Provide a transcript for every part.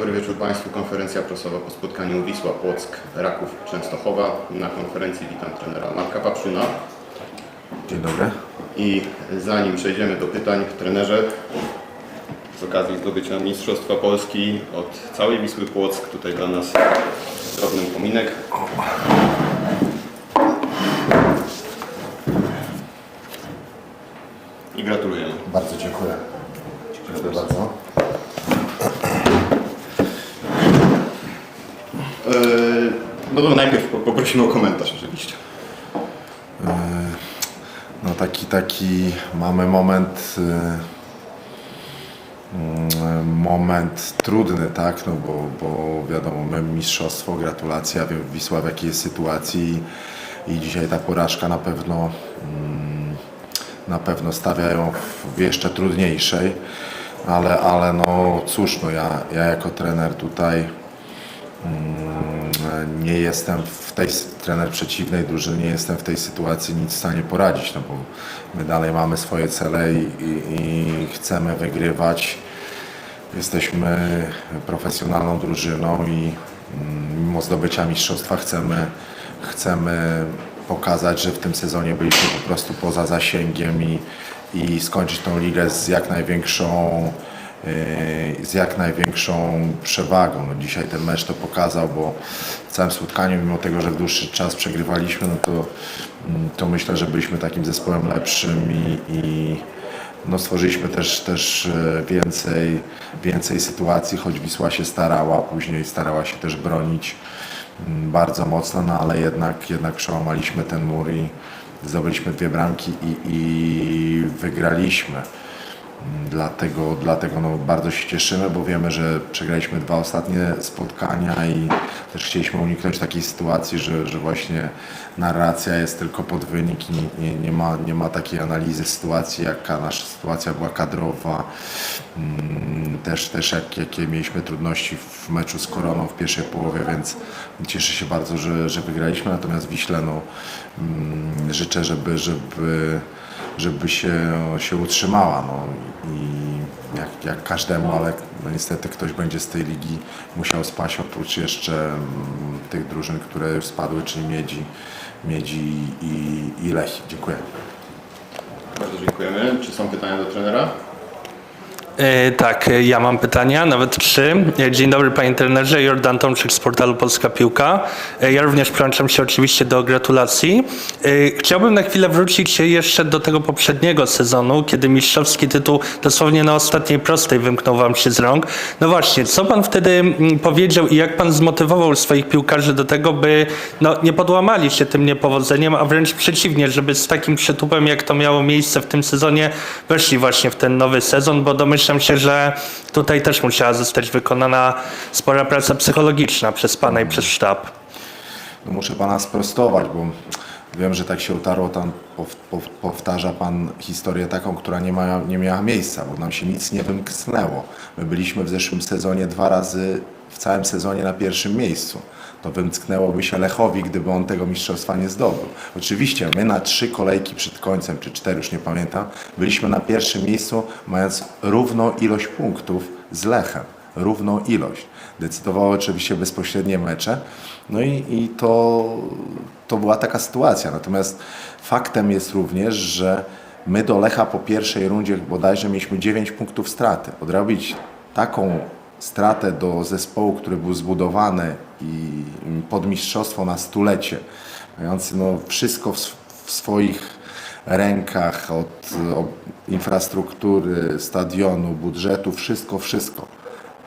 Dobry wieczór Państwu. Konferencja prasowa po spotkaniu Wisła Płock, Raków Częstochowa. Na konferencji witam trenera Marka Papszuna. Dzień dobry. I zanim przejdziemy do pytań, trenerze, z okazji zdobycia Mistrzostwa Polski od całej Wisły Płock, tutaj dla nas drobny upominek. I gratulujemy. Bardzo dziękuję. Dziękuję bardzo. No to najpierw po- poprosimy o komentarz oczywiście. No taki, taki mamy moment, y, mm, moment trudny, tak, no bo, bo wiadomo, my mistrzostwo, gratulacja, Wi- Wisła w jakiej jest sytuacji i, dzisiaj ta porażka na pewno, mm, na pewno stawia ją w jeszcze trudniejszej, ale, ale no cóż, no ja, ja jako trener tutaj nie jestem w tej trener przeciwnej drużyny, nie jestem w tej sytuacji nic w stanie poradzić, no bo my dalej mamy swoje cele i, i, chcemy wygrywać. Jesteśmy profesjonalną drużyną i mm, mimo zdobycia mistrzostwa chcemy, chcemy pokazać, że w tym sezonie byliśmy po prostu poza zasięgiem i, i skończyć tą ligę z jak największą z jak największą przewagą. No dzisiaj ten mecz to pokazał, bo w całym spotkaniu, mimo tego, że w dłuższy czas przegrywaliśmy, no to, mm, to myślę, że byliśmy takim zespołem lepszym i, i no stworzyliśmy też, też e, więcej, więcej sytuacji, choć Wisła się starała, później starała się też bronić mm, bardzo mocno, no ale jednak, jednak przełamaliśmy ten mur i zdobyliśmy dwie bramki i, i wygraliśmy. Dlatego, dlatego no bardzo się cieszymy, bo wiemy, że przegraliśmy dwa ostatnie spotkania i też chcieliśmy uniknąć takiej sytuacji, że, że właśnie narracja jest tylko pod wynik i nie, nie, ma, nie ma takiej analizy sytuacji, jaka nasza sytuacja była kadrowa. Mm, Też, też jak, jakie mieliśmy trudności w meczu z Koroną w pierwszej połowie, więc cieszę się bardzo, że, że wygraliśmy. Natomiast Wiśle no, mm, życzę, żeby, żeby żeby się, się utrzymała. No. I jak, jak każdemu, ale no niestety ktoś będzie z tej ligi musiał spaść, oprócz jeszcze mm, tych drużyn, które już spadły, czyli Miedzi, Miedzi i, i. Dziękuję. Bardzo dziękujemy. Czy są pytania do trenera? E, Tak, e, ja mam pytania, nawet trzy. E, Dzień dobry panie trenerze, Jordan Tomczyk z portalu Polska Piłka. Ja również przyłączam się oczywiście do gratulacji. Chciałbym na chwilę wrócić jeszcze do tego poprzedniego sezonu, kiedy mistrzowski tytuł dosłownie na ostatniej prostej wymknął wam się z rąk. No właśnie, co pan wtedy mm, powiedział i jak pan zmotywował swoich piłkarzy do tego, by no, nie podłamali się tym niepowodzeniem, a wręcz przeciwnie, żeby z takim przytupem, jak to miało miejsce w tym sezonie, weszli właśnie w ten nowy sezon, bo domyślam się, że tutaj też musiała zostać wykonana spora praca psychologiczna przez pana i przez sztab. Muszę Pana sprostować, bo wiem, że tak się utarło, tam pow, pow, powtarza Pan historię taką, która nie, ma, nie miała miejsca, bo nam się nic nie wymknęło. My byliśmy w zeszłym sezonie dwa razy w całym sezonie na pierwszym miejscu. To wymknęłoby się Lechowi, gdyby on tego mistrzostwa nie zdobył. Oczywiście my na trzy kolejki przed końcem, czy cztery, już nie pamiętam, byliśmy na pierwszym miejscu, mając równą ilość punktów z Lechem. Równą ilość. Decydowały oczywiście bezpośrednie mecze. No i, i to, to była taka sytuacja. Natomiast faktem jest również, że my do Lecha po pierwszej rundzie bodajże mieliśmy 9 punktów straty. Odrobić taką stratę do zespołu, który był zbudowany i pod mistrzostwo na stulecie, mający no wszystko w, w swoich rękach od, od infrastruktury, stadionu, budżetu, wszystko, wszystko.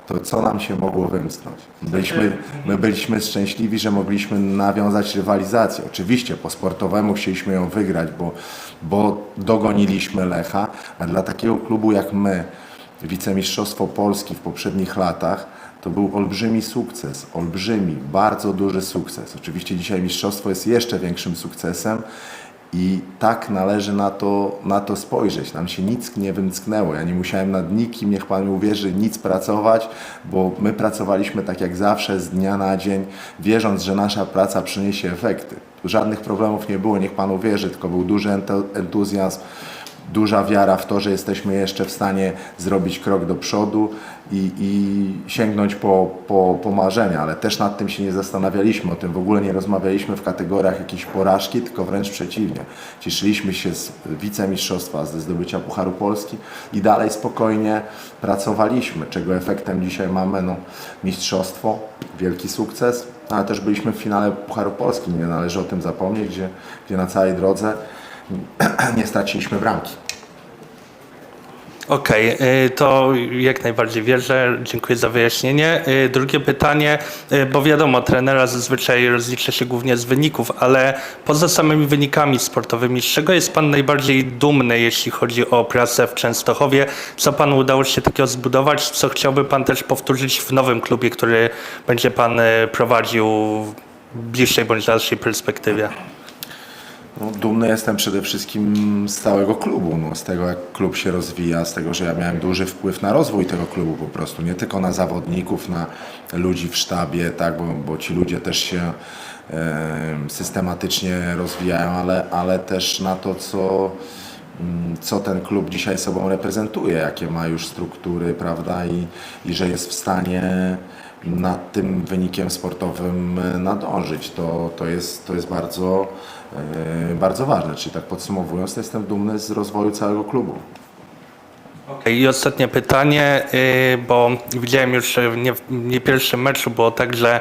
To co nam się mogło wymknąć? Byliśmy, my byliśmy szczęśliwi, że mogliśmy nawiązać rywalizację. Oczywiście po sportowemu chcieliśmy ją wygrać, bo, bo dogoniliśmy Lecha, a dla takiego klubu jak my, wicemistrzostwo Polski w poprzednich latach, to był olbrzymi sukces, olbrzymi, bardzo duży sukces. Oczywiście dzisiaj mistrzostwo jest jeszcze większym sukcesem i tak należy na to, na to spojrzeć. Nam się nic nie wymsknęło. Ja nie musiałem nad nikim, niech Pan mi uwierzy, nic pracować, bo my pracowaliśmy tak jak zawsze, z dnia na dzień, wierząc, że nasza praca przyniesie efekty. Żadnych problemów nie było, niech Pan uwierzy, tylko był duży entuzjazm, duża wiara w to, że jesteśmy jeszcze w stanie zrobić krok do przodu i, i sięgnąć po, po, po marzenia, ale też nad tym się nie zastanawialiśmy, o tym w ogóle nie rozmawialiśmy w kategoriach jakiejś porażki, tylko wręcz przeciwnie. Cieszyliśmy się z wicemistrzostwa, ze zdobycia Pucharu Polski i dalej spokojnie pracowaliśmy, czego efektem dzisiaj mamy no, mistrzostwo, wielki sukces, ale też byliśmy w finale Pucharu Polski, nie należy o tym zapomnieć, gdzie, gdzie na całej drodze nie straciliśmy bramki. Okej, y, to jak najbardziej wierzę. Dziękuję za wyjaśnienie. Y, Drugie pytanie, y, bo wiadomo, trenera zazwyczaj rozlicza się głównie z wyników, ale poza samymi wynikami sportowymi, z czego jest Pan najbardziej dumny, jeśli chodzi o pracę w Częstochowie? Co Panu udało się takiego zbudować? Co chciałby Pan też powtórzyć w nowym klubie, który będzie Pan y, prowadził w bliższej bądź dalszej perspektywie? No, dumny jestem przede wszystkim z całego klubu, no, z tego jak klub się rozwija, z tego, że ja miałem duży wpływ na rozwój tego klubu po prostu, nie tylko na zawodników, na ludzi w sztabie, tak, bo, bo ci ludzie też się systematycznie rozwijają, ale, ale też na to, co, mm, co ten klub dzisiaj sobą reprezentuje, jakie ma już struktury, prawda, i, i że jest w stanie nad tym wynikiem sportowym e, nadążyć. To, to, jest, to jest bardzo, e, bardzo ważne. Czyli tak podsumowując, jestem dumny z rozwoju całego klubu. Okej, I ostatnie pytanie, y, bo widziałem już nie, nie pierwszym meczu było tak, że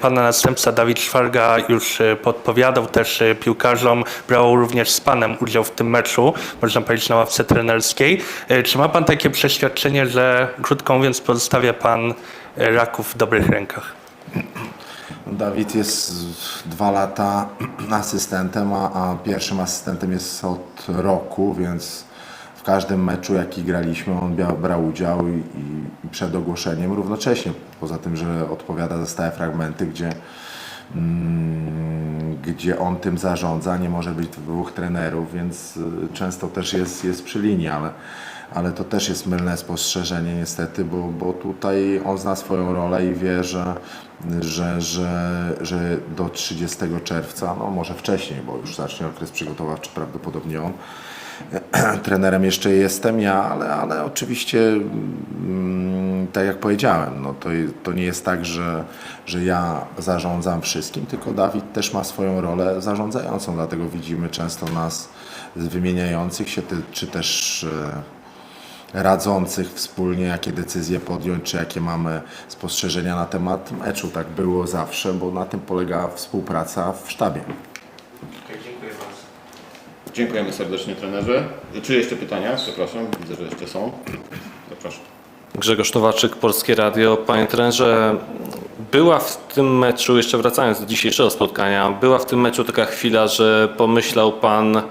pana następca Dawid Szwarga już podpowiadał też piłkarzom, brał również z panem udział w tym meczu, można powiedzieć na ławce trenerskiej. Czy ma pan takie przeświadczenie, że krótko mówiąc pozostawia pan Raków w dobrych rękach? Dawid jest dwa lata asystentem, a, a pierwszym asystentem jest od roku, więc w każdym meczu, jaki graliśmy, on bia, brał udział i, i, przed ogłoszeniem równocześnie. Poza tym, że odpowiada za stałe fragmenty, gdzie, gdzie on tym zarządza, nie może być dwóch trenerów, więc y, często też jest, jest przy linii, ale, ale to też jest mylne spostrzeżenie niestety, bo, bo tutaj on zna swoją rolę i wie, że, że, że, że do 30 czerwca, no może wcześniej, bo już zacznie okres przygotowawczy prawdopodobnie on, trenerem jeszcze jestem ja, ale, ale oczywiście mm, tak jak powiedziałem, no to, to nie jest tak, że, że ja zarządzam wszystkim, tylko Dawid też ma swoją rolę zarządzającą, dlatego widzimy często nas wymieniających się, czy też e, radzących wspólnie, jakie decyzje podjąć, czy jakie mamy spostrzeżenia na temat meczu. Tak było zawsze, bo na tym polega współpraca w sztabie. Dziękujemy serdecznie trenerze. Czy jeszcze pytania? Przepraszam, widzę, że jeszcze są. Zapraszam. Grzegorz Nowaczyk, Polskie Radio. Panie trenerze, była w tym meczu, jeszcze wracając do dzisiejszego spotkania, była w tym meczu taka chwila, że pomyślał Pan,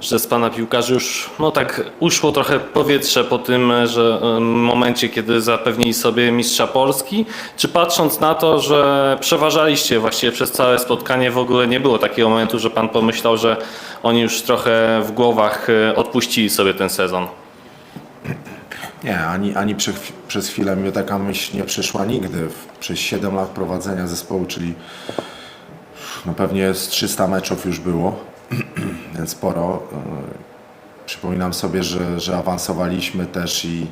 że z Pana piłkarzy już no tak uszło trochę powietrze po tym że, momencie, kiedy zapewnili sobie mistrza Polski? Czy patrząc na to, że przeważaliście właściwie przez całe spotkanie, w ogóle nie było takiego momentu, że Pan pomyślał, że oni już trochę w głowach e, odpuścili sobie ten sezon? Nie, ani, ani przy, przez chwilę mi taka myśl nie przyszła nigdy. Przez 7 lat prowadzenia zespołu, czyli no pewnie z 300 meczów już było, więc sporo. Yy, Przypominam sobie, że, że awansowaliśmy też i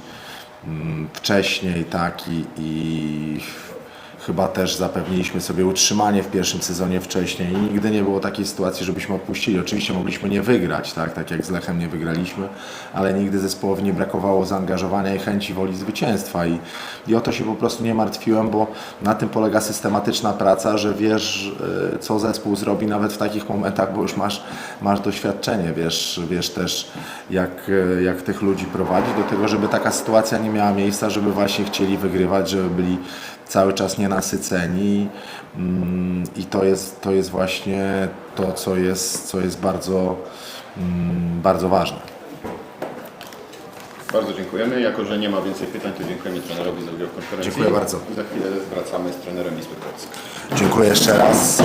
mm, wcześniej, tak, i, i chyba też zapewniliśmy sobie utrzymanie w pierwszym sezonie wcześniej i nigdy nie było takiej sytuacji, żebyśmy odpuścili. Oczywiście mogliśmy nie wygrać, tak, tak jak z Lechem nie wygraliśmy, ale nigdy zespołowi nie brakowało zaangażowania i chęci woli zwycięstwa. I, i o to się po prostu nie martwiłem, bo na tym polega systematyczna praca, że wiesz, y, co zespół zrobi nawet w takich momentach, bo już masz, masz doświadczenie, wiesz, wiesz też jak, y, jak tych ludzi prowadzić do tego, żeby taka sytuacja nie miała miejsca, żeby właśnie chcieli wygrywać, żeby byli cały czas nienasyceni mm, i to jest, to jest właśnie to, co jest, co jest bardzo, mm, bardzo ważne. Bardzo dziękujemy. Jako, że nie ma więcej pytań, to dziękujemy trenerowi za udział w konferencji. Dziękuję bardzo. Za chwilę wracamy z trenerem Wisły Płock. Dziękuję jeszcze raz